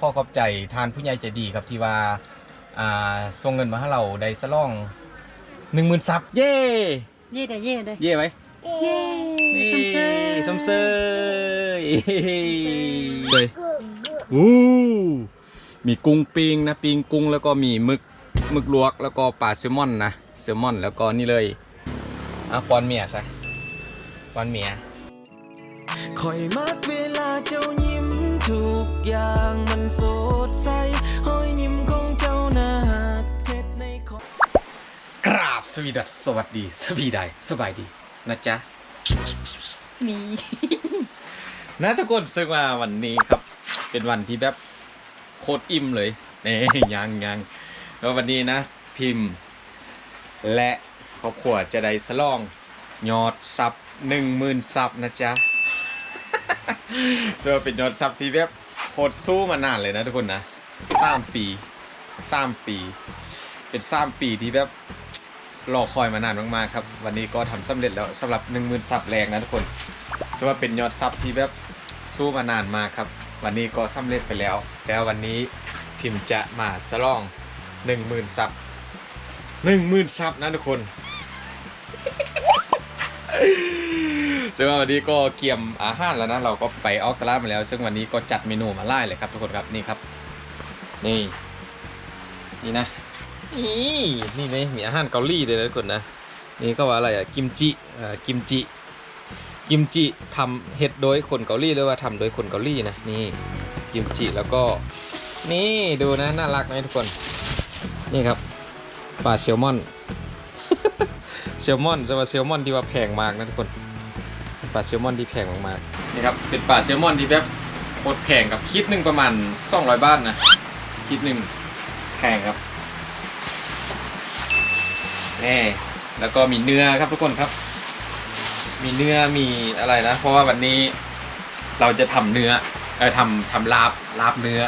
ขอขอบใจทานผู้ใหญ่ใจดีครับที่ว่าอ่าส่งเงินมาให้เราได้สลองหนึ่งหมื่นซับเย่เย่เด้อเย่เด้อเย่ไหมเย่สมเชยสมเซยเลยอู้มีกุ้งปิงนะปิงกุ้งแล้วก็มีหมึกหมึกลวกแล้วก็ปลาแซลมอนนะแซลมอนแล้วก็นี่เลยอะปอนเมียซะปอนเมียคอยมักเวลาเจ้ายิ้ม ทุกอย่างมันสดใสหอยยิ้มของเจ้านาฮักเฮ็ดในคอกราบสวีดัสสวัสดี สวีใดสบายดีนะจ๊ะ นี่ นะทุกคนซึ่งว่าวันนี้ครับ เป็นวันที่แบบโคตรอิ่มเลยเน่ยังยังแล้ววันนี้นะ พิมพ์ และครอบครัวจะได้สลอง ยอดซับหนึ่งหมื่นซับนะจ๊ะ จะเป็นยอดซับที่แบบโคตรสู้มานานเลยนะทุกคนนะสามปีสามปี เป็นสามปีที่แบบรอคอยมานานมากๆครับ วันนี้ก็ทำสำเร็จแล้วสำหรับ 1 0,000ซับแรงนะทุกคนถือว่าเป็นยอดซับที่แบบสู้มานานมากครับ วันนี้ก็สำเร็จไปแล้ว แล้ววันนี้พิมพ์จะมาสลอง 10,000ซับ10,000ซับนะทุกคน ซึ่งวันนี้ก็เกียมอาหารแล้วนะเราก็ไปออกตลาดมาแล้ว ซึ่งวันนี้ก็จัดเมนูมาไล่เลยครับทุกคนครับนี่ครับ นี่ นี่นะนี่นี่ไหมมีอาหารเกาหลีเลยนะทุกคนนะนี่ก็ว่าอะไรอะกิมจิอ่ากิมจิกิมจิทำเฮ็ดโดยคนเกาหลีหรือว่าทำโดยคนเกาหลีนะนี่กิมจิแล้วก็ นี่ดูนะน่ารักไหมทุกคน นี่ครับปลาแซลมอนแซลมอนจะว่าแซลมอนที่ว่าแพงมากนะทุกคน ปลาแซลมอนที่แพงมากๆนี่ครับเป็นปลาแซลมอนที่แบบโคตรแพงกับคิดหนึ่งประมาณ200บาทนะคิดหนึ่งแพงครับนี่แล้วก็มีเนื้อครับทุกคนครับ มีเนื้อมีอะไรนะ เพราะว่าวันนี้เราจะทำเนื้อเออทำทำลาบลาบเนื้อ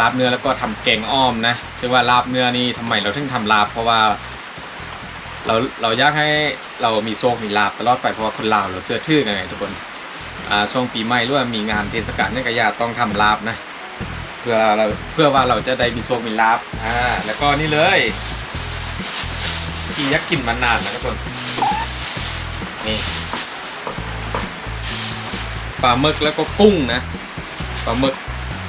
ลาบเนื้อแล้วก็ทำแกงอ้อมนะซึ่งว่าลาบเนื้อนี่ทำไมเราถึงทำลาบ เพราะว่า เราเราอยากให้ เรามีโซกมีลาบตลอดไปเพราะว่าคนลาวเราเสื้อทื่อนไงทุกคนอ่าช่วงปีใหม่หรือว่ามีงานเทศกาลเนี่ยก็อยากต้องทำลาบนะเพื่อเราเพื่อว่าเราจะได้มีโซกมีลาบอ่าแล้วก็นี่เลยที่ยักษ์กินมานานนะทุกคนนี่ปลาหมึกแล้วก็กุ้งนะปลาหมึก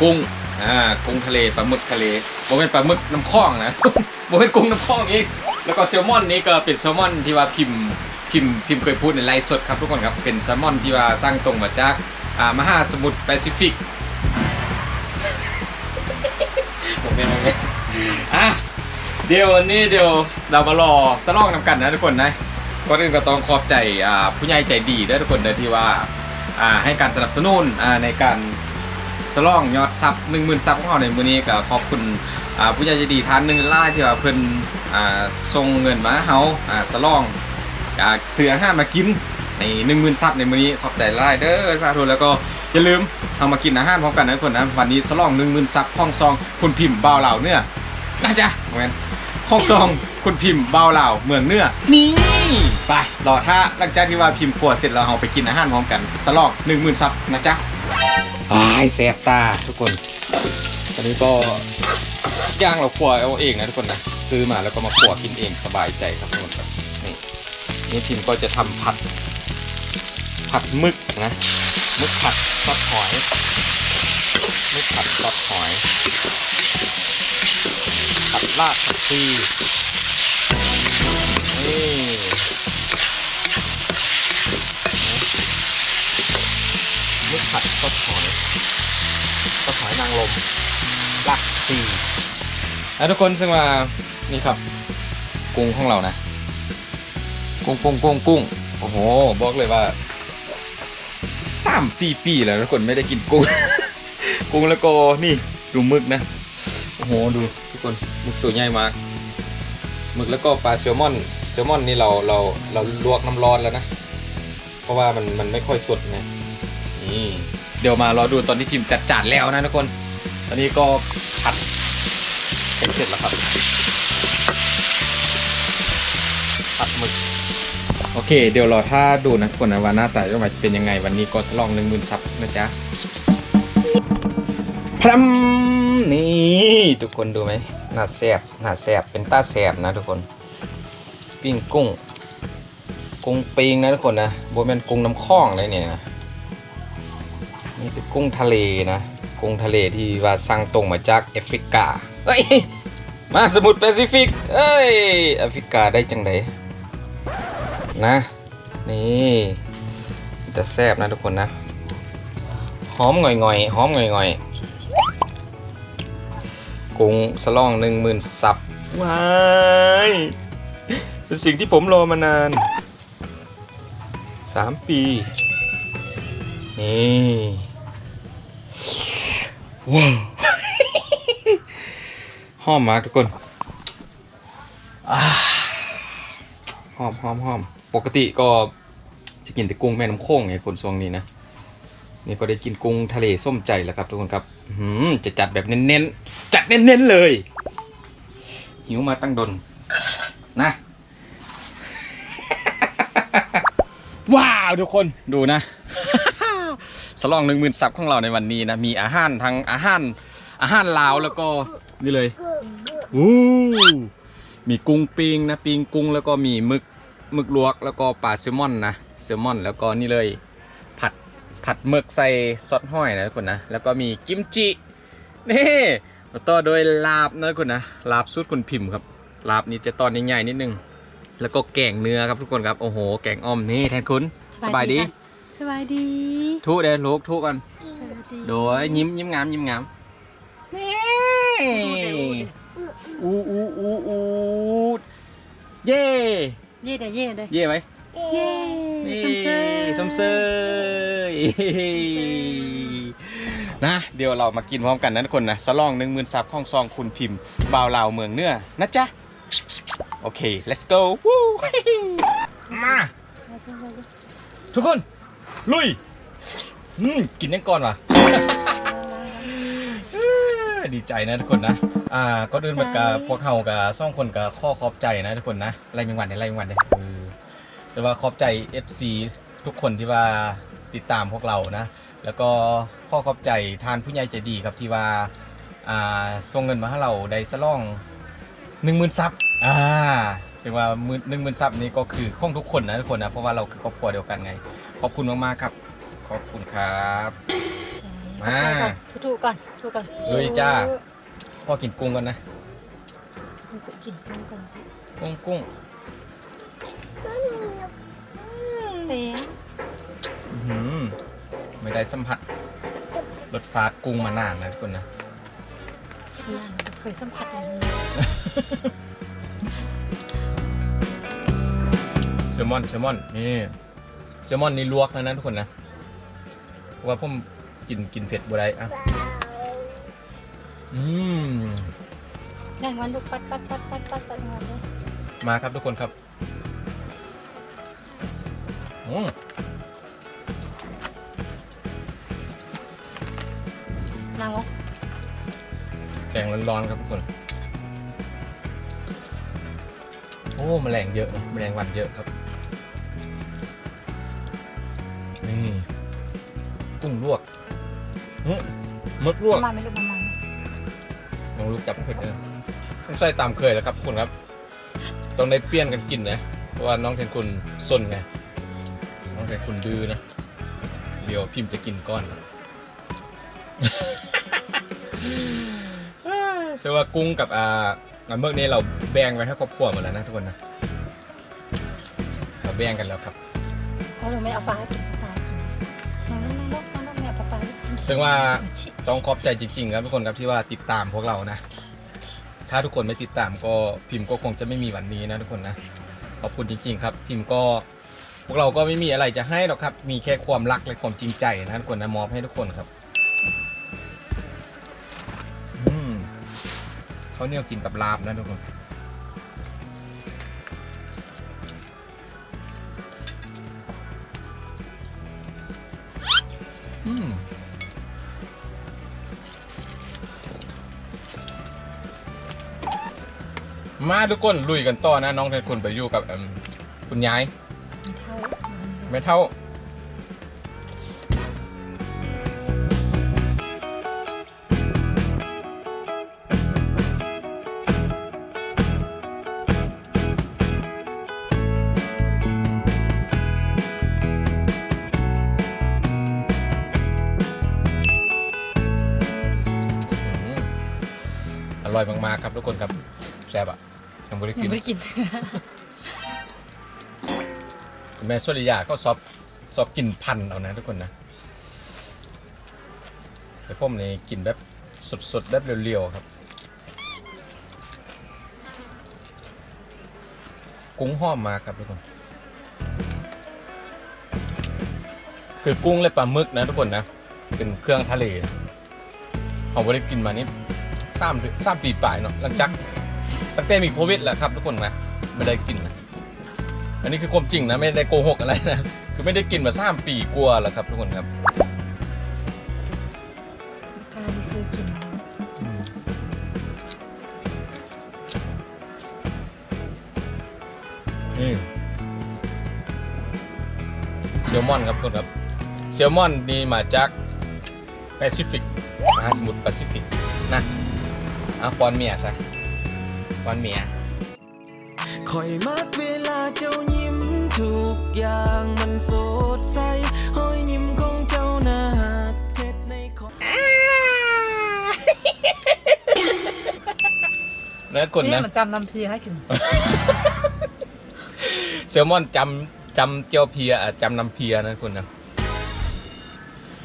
กุ้งอ่ากุ้งทะเลปลาหมึกทะเลโมเป็นปลาหมึกน้ำคลองนะโมเป็นกุ้งน้ำคลองอีก แล้วก็แซลมอนนี่ก็เป็นแซลมอนที่ว่าพิมพ์พิมพ์พิมพ์เคยพูดในไลฟ์สดครับทุกคนครับเป็นแซลมอนที่ว่าสร้างตรงมาจากอ่ามหาสมุทรแปซิฟิกผมเป็นผมเป็นอะเดี๋ยววันนี้เดี๋ยวเรามารอสลองนำกันนะทุกคนนะก่อนอื่นก็ต้องขอบใจอ่าผู้ใหญ่ใจดีด้วยทุกคนเลยที่ว่าอ่าให้การสนับสนุนอ่าในการสลองยอดซับ1 0,000ซับของเราในมือนี้ก็ขอบคุณ อ่าผู้ใหญ่ใจดีท่านหนึ่งล่ายที่ว่าเพิ่นอ่าส่งเงินมาเฮาอ่าสลองอ่าซื้ออาหามากินใน10,000ซับในมื้อนี้ขอบใจหลาเด้อสาธุแล้วก็อย่าลืมเอามากินอาหารพร้อมกันนะทุกคนนะวันนี้สลอง10,000ซับห้องซองคุณพิมพ์บ่าวเหล่าเนื้อนะจ๊ะแมนห้องซองคุณพิมพ์เบาเหล่าเมืองเนื้อนี่ไปรอถ้าหลังจากที่ว่าพิมพ์ขวดเสร็จแล้วเราไปกินอาหารพร้อมกันสลอกหนึ่งหมื่นซับนะจ๊ะไอ้แสบตาทุกคนตอนนี้ก็ ย่างเราขวเอาเองนะทุกคนนะซื้อมาแล้วก็มาขวกินเองสบายใจครับทุกคนครับนี่นี่พิมพ์ก็จะทำผัด ผัดมึกนะมึกผัดซอสหอยมึกผัดซอสหอยผัดรากผักชี แล้วทุกคนซึ่งว่านี่ครับ กุ้งของเรานะ กุ้งกุ้งกุ้งกุ้งโอ้โหบอกเลยว่าสามสี่ปีแล้วทุกคนไม่ได้กินกุ้ง กุ้งแล้วก็นี่ดูมึกนะโอ้โหดูทุกคนมึกตัวใหญ่มากมึกแล้วก็ปลาแซลมอนแซลมอนนี่เราเราเราลวกน้ำร้อนแล้วนะเพราะว่ามันมันไม่ค่อยสดไงนี่เดี๋ยวมารอดูตอนที่พิมพ์จัดจานแล้วนะทุกคน ตอนนี้ก็ผัด เป็นเสร็จแล้วครับผัดหมึกโอเค เดี๋ยวรอถ้าดูนะทุกคนนะว่าหน้าตาจะเป็นยังไงวันนี้ก็สลองหนึ่งหมื่นซับนะจ๊ะพรัมนี่ทุกคนดูไหมหน้าแสบหน้าแสบเป็นตาแสบนะทุกคน ปิ้งกุ้ง กุ้งปิงนะทุกคนนะโบแมนกุ้งน้ำข้องเลยเนี่ยนะนี่เป็นกุ้งทะเลนะ กุ้งทะเลที่ว่าสั่งตรงมาจากแอฟริกา เฮ้ย มาสมุทรแปซิฟิกเอ้ยแอฟริกาได้จังไดนะ นี่จะแซ่บนะทุกคนนะ หอมหง่อยๆหอมหง่อยๆกุ้งสล่องหนึ่งหมื่นสับว้ายเป็นสิ่งที่ผมรอมานานสามปี นี่ว้าว หอมมากทุกคนอ่าหอมหอมหอมปกติก็จะกินแต่กุ้งแม่น้ำโขงไงคนช่วงนี้นะนี่ก็ได้กินกุ้งทะเลส้มใจแล้วครับทุกคนครับอื้อหือจะจัดแบบเน้นๆ จัดเน้นๆเลย หิวมาตั้งดนนะว้าวทุกคนดูนะ สลองหนึ่งหมื่นซับของเราในวันนี้นะ มีอาหารทั้งอาหารอาหารลาวแล้วก็ นี่เลยอู้มีกุ้งปิงนะปิงกุ้งแล้วก็มีหมึกหมึกลวกแล้วก็ปลาแซลมอนนะแซลมอนแล้วก็นี่เลย ผัดผัดหมึกใส่ซอสห้อยนะทุกคนนะแล้วก็มีกิมจินี่มาต่อโดยลาบนะทุกคนนะลาบสูตรคุณพิมพ์ครับลาบนี่จะตอนใหญ่ๆนิดนึงแล้วก็แกงเนื้อครับทุกคนครับโอ้โหแกงอ้อมนี่แทนคุณสบายดีสบายดีทุเด้อลูกทุกันสบายดีโดยยิ้มยิ้มงามยิ้มงามนี่ อูอูอูอูเย่เย่เด้อเย่เด้อเย่ไหมเย่นี่สมเชยสมเสยนะเดี๋ยวเรามากินพร้อมกันนะทุกคนนะสลองหนึ่งหมื่นซับข้องซองคุณพิมพ์บ่าวลาวเมืองเนื้อนะจ๊ะ โอเค let's go วู้มาทุกคน ลุย อืม กินยังก่อนวะ ดีใจนะทุกคนนะ อ่าก็เดินมากกับพวกเฮากับซ่องคนกับข้อขอบใจนะทุกคนนะไล่ยังวันเนี่ยไล่ยังวันเนี่ยเออแต่ว่าขอบใจ FC ทุกคนที่ว่าติดตามพวกเรานะ แล้วก็ข้อขอบใจทานผู้ใหญ่ใจดีครับที่ว่าอ่าส่งเงินมาให้เราได้สล่องหนึ่งหมื่นซับอ่าซึ่งว่าหนึ่งหมื่นซับนี้ก็คือของทุกคนนะทุกคนนะเพราะว่าเราคือครอบครัวเดียวกันไง ขอบคุณมากๆครับ ขอบคุณครับ มาถูกก่อนถูกก่อนลุยจ้า พ่อกินกุ้งกันนะกินกุ้งก่อนกุ้งกุ้งเต็มอื้อหือไม่ได้สัมผัสรสชาติกุ้งมานานนะทุกคนนะนั่นเคยสัมผัสอย่างนี้แซลมอนแซลมอนนี่แซลมอนนี่ลวกนะนะทุกคนนะเพราะว่าผม กินกินเผ็ดบ่ได้อะอืมอย่างวันลูกปัดปัดปัดปัดปัดปัดงานเลยมาครับทุกคนครับอืมนางงแกงร้อนๆครับทุกคน โอ้แมลงเยอะนะแมลงวันเยอะครับ หมึกลวกมาไม่ลูกมามาน้องลูกจับเผ็ดเลยต้องใส่ตามเคยแล้วครับทุกคนครับ ต้องได้เปลี่ยนกันกินนะ เพราะว่าน้องแทนคุณซนไง น้องแทนคุณดื้อนะ เดี๋ยวพิมพ์จะกินก้อนเสว่ากุ้งกับอ่าอ่าเมื่อนี้เราแบ่งไว้ให้ครอบครัวหมดแล้วนะทุกคนนะ เราแบ่งกันแล้วครับเขาเลยไม่เอาปลาให้กินปลากินนางลูกนางลูกนางลูกไม่เอาปลาให้กินซึ่งว่าชิ ต้องขอบใจจริงๆครับทุกคนครับที่ว่าติดตามพวกเรานะ ถ้าทุกคนไม่ติดตามก็พิมพ์ก็คงจะไม่มีวันนี้นะทุกคนนะ ขอบคุณจริง ๆ ครับ พิมพ์ก็พวกเราก็ไม่มีอะไรจะให้หรอกครับ มีแค่ความรักและความจริงใจนะทุกคนนะมอบให้ทุกคนครับอืมเขาเนี่ยกินกับลาบนะทุกคน มาทุกคนลุยกันต่อนะ น้องแทนคุณไปอยู่กับคุณยายไม่เท่า อร่อยมากๆครับทุกคนครับแซ่บอะ ยังไม่ได้ยักิงนไม่ได้กิน แม่สุริยาก็ซอบซอบกินพันธุ์เอานะทุกคนนะ แต่ผมนี่กินแบบสดๆแบบเรียวๆครับ กุ้งหอมมากครับทุกคน คือกุ้งและปลาหมึกนะทุกคนนะ เป็นเครื่องทะเลนะเขาไม่ได้กินมานี่สามเดือนสามปีปลายเนาะหลังจาก ตั้งแต่มีโควิดแหละครับทุกคนนะไม่ได้กินนะอันนี้คือความจริงนะไม่ได้โกหกอะไรนะคือไม่ได้กินมาสามปีกลัวาแล้วครับทุกคนครับกล้าที่ซื้อกินนี่เซลมอนครับทุกคนครับเซลมอนนี่มาจากแปซิฟิกมหาสมุทรแปซิฟิกนะเอาปอนเมียซะ ปอนเมียคอยมักเวลาเจ้ายิ้มทุกอย่างมันสดใสหอยยิ้มของเจ้าน่าหักเฮ็ดในคอแล้วคนนี่นะมันจำน้ำพีให้กินเซลมอนจำจำเจียวเพียอะจำน้ำเพียนะคนนะ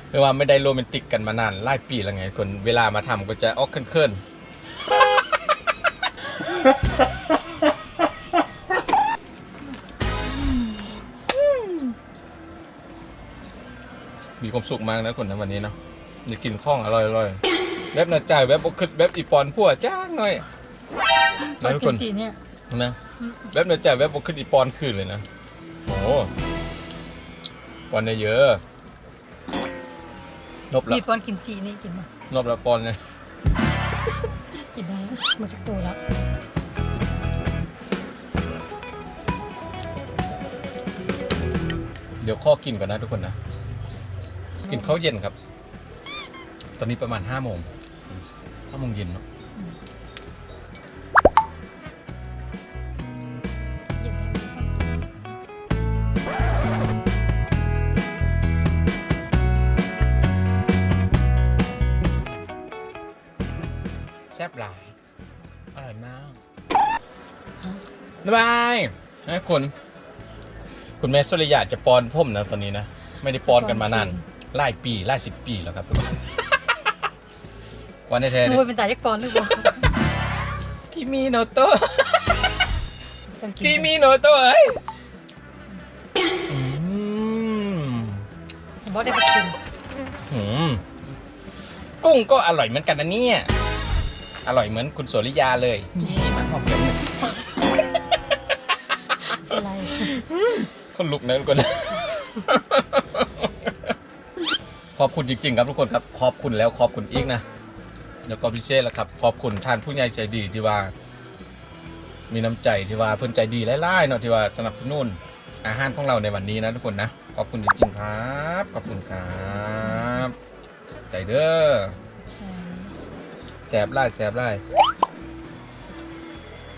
ไม่ว่าไม่ได้โรแมนติกกันมานานหลายปีแล้วไงคนเวลามาทำก็จะออกเคลื่อนๆ มีความสุขมากนะคนนะวันนี้เนาะได้กินข้องอร่อยๆแบบน่าจ่ายแบบบกคึดแบบอีปอนพั่วจ้างหน่อยตอนนะทุกกิคนนจีเนี่ย นะแบบน่าจ่ายแบบบกคึดอีปอนคืนเลยนะโอ้ปอนเนี่ยเยอะนบละมีปอนกินจีนี่กินมานบละปอนเนี่ยกินได้มาจากตัวแล้ว เดี๋ยวข้อกินก่อนนะทุกคนนะ กินข้าวเย็นครับ ตอนนี้ประมาณห้าโมงห้าโมงเย็นเนาะเย็นได้แซ่บหลาย อร่อยมากบ๊ายบายนะคุณ คุณแม่สุริยาจะปอนผมนะตอนนี้นะ ไม่ได้ปอนกันมานานหลายปีหลายสิบปีแล้วครับทุกคนวันนี้แท้ดูเป็นตาจักปอนหรือเปล่ากิมีโนโตะต้องกินกิมีโนโตะเอ้ยอืมบอสได้ไปกินหืมกุ้งก็อร่อยเหมือนกันนะเนี่ย อร่อยเหมือนคุณโสริยาเลยนี่มันหอมจังเลยอะไร คนลุกนะทุกคนขอบคุณจริงๆ ครับทุกคนครับ ขอบคุณแล้วขอบคุณอีกนะแล้วก็พิเศษแล้วครับ ขอบคุณท่านผู้ใหญ่ใจดีที่ว่า มีน้ำใจที่ว่าเพิ่อนใจดีหลายๆเนาะที่ว่าสนับสนุนอาหารของเราในวันนี้นะทุกคนนะ ขอบคุณจริงๆครับ ขอบคุณครับใจเด้อแสบไล่แสบไล่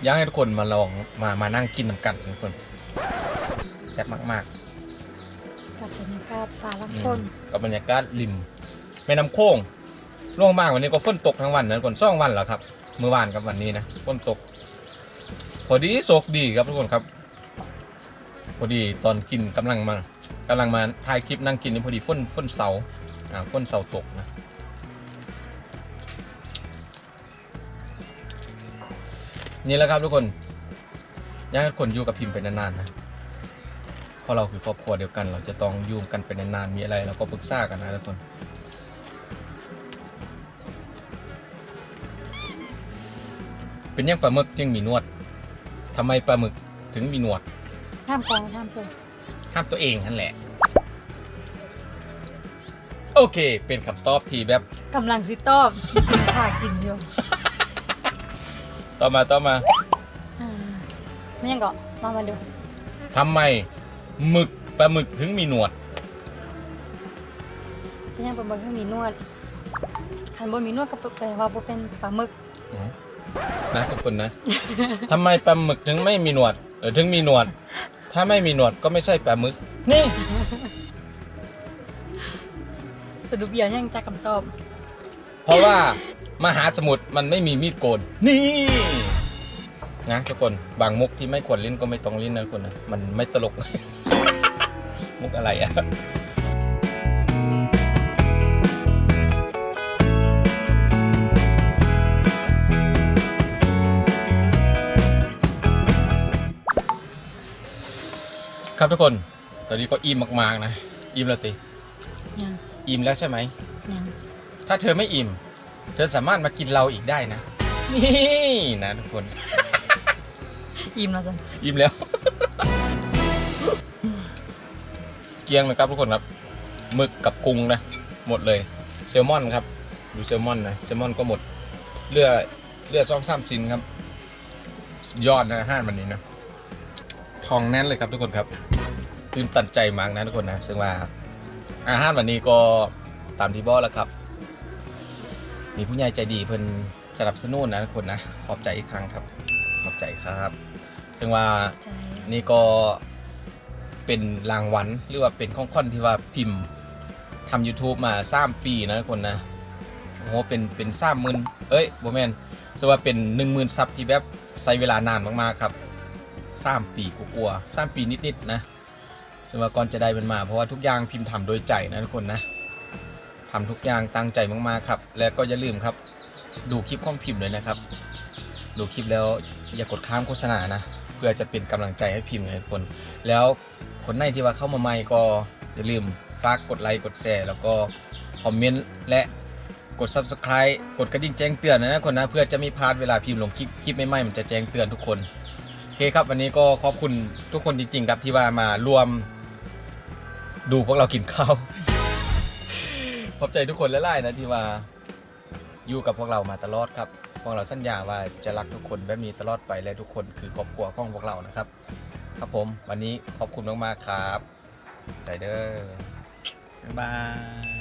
อยากให้ทุกคนมาลองมามานั่งกินน้ำกันทุกคน ซ่บมากกับเป็นภาพฟ้าๆลำอืพ้นมกับบรรยากาศริมแม่น้ำโค้งล่วงมากวันนี้ก็ฝนตกทั้งวันนะทุกคนสองวันแล้วครับเมื่อวานกับวันนี้นะฝนตก พอดีโศกดีครับทุกคนครับ พอดีตอนกินกำลังมากำลังมาถ่ายคลิปนั่งกินนี่พอดีฝนฝนเสาอ่าฝนเสาตกนะนี่แหละครับทุกคนอยากให้ทุกคนอยู่กับพิมพ์ไปนานๆนะเพ ราะเราคือครอบครัวเดียวกัน เราจะต้องอยู่กันไปนานๆมีอะไรเราก็ปรึกษากันนะทุกคนเป็นยังปลาหมึกจึงมีหนวดทำไมปลาหมึกถึงมีหนวดห้ามกองห้ามเซอห้ามตัวเองนั่นแหละ โอเค เป็นคำตอบที่แบบกำลังซิตอบถ่ากินอยู่ต่อมาต่อมาอ่าไม่ยังเกาะมามาดูทำไม หมึกปลาหมึกถึงมีหนวดไม่ยังเป็นบนที่มีนวดคันบนมีนวดก็แปลว่าบ่เป็นปลาหมึกนะทุกคนนะทำไมปลาหมึกถึงไม่มีหนวดเออถึงมีหนวด ถ้าไม่มีหนวดก็ไม่ใช่ปลาหมึก นี่ สรุปเดียวยังจะคำตอบ เพราะว่ามหาสมุทรมันไม่มีมีดโกน นี่ นะทุกคนบางมุกที่ไม่ควรเล่นก็ไม่ต้องเล่นนะทุกคนนะมันไม่ตลก มุกอะไรอะครับทุกคน ตอนนี้ก็อิ่มมากๆนะ อิ่มแล้วติยังอิ่มแล้วใช่ไหมยังถ้าเธอไม่อิ่ม เธอสามารถมากินเราอีกได้นะ นี่นะทุกคน อิ่มแล้วจ้ะอิ่มแล้ว เกรียงเลยครับทุกคนครับหมึกกับกุ้งนะ หมดเลยแซลมอนครับ ดูแซลมอนนะแซลมอนก็หมดเลือเลือดซ่อมซ้ำซินครับ ยอดนะอาหารวันนี้นะทองแน่นเลยครับทุกคนครับตื่นตันใจมากนะทุกคนนะซึ่งว่าอาหารวันนี้ก็ตามที่บอกแล้วครับ มีผู้ใหญ่ใจดีเพิ่นสนับสนุนนะทุกคนนะ ขอบใจอีกครั้งครับ ขอบใจครับ ซึ่งว่าใจนี่ก็เป็นรางวัลหรือว่าเป็นข้องขวัญที่ว่าพิมพ์ทำ YouTube มาสามปีนะทุกคนนะโอ้โหเป็นเป็นสามหมื่นเอ้ยโบแมนสว่าเป็นหนึ่งหมื่นซับที่แบบใช้เวลานานมากๆครับสามปีกลัวๆสามปีนิดๆนะซึ่งว่าก่อนจะได้มันมาเพราะว่าทุกอย่างพิมพ์ทำโดยใจนะทุกคนนะทำทุกอย่างตั้งใจมากๆครับ และก็อย่าลืมครับ ดูคลิปของพิมพ์เลยนะครับ ดูคลิปแล้วอย่ากดข้ามโฆษณานะ เพื่อจะเป็นกำลังใจให้พิมพ์ให้ทุกคน แล้วคนไหนที่ว่าเข้ามาใหม่ก็อย่าลืมฝากกดไลค์กดแชร์แล้วก็คอมเมนต์และกด subscribe กดกระดิ่งแจ้งเตือนนะนะคนนะเพื่อจะไม่พลาดเวลาพิมพ์ลงคลิปคลิปใหม่ๆมันจะแจ้งเตือนทุกคนโอเคครับวันนี้ก็ขอบคุณทุกคนจริงๆครับที่ว่ามารวม ดูพวกเรากินข้าวขอบใจทุกคนและไล่นะที่ว่า อยู่กับพวกเรามาตลอดครับพวกเราสัญญาว่าจะรักทุกคนแบบนี้ตลอดไปและทุกคนคือครอบครัวของพวกเรานะครับ ครับผมวันนี้ขอบคุณมากๆครับใจเด้อบ๊ายบาย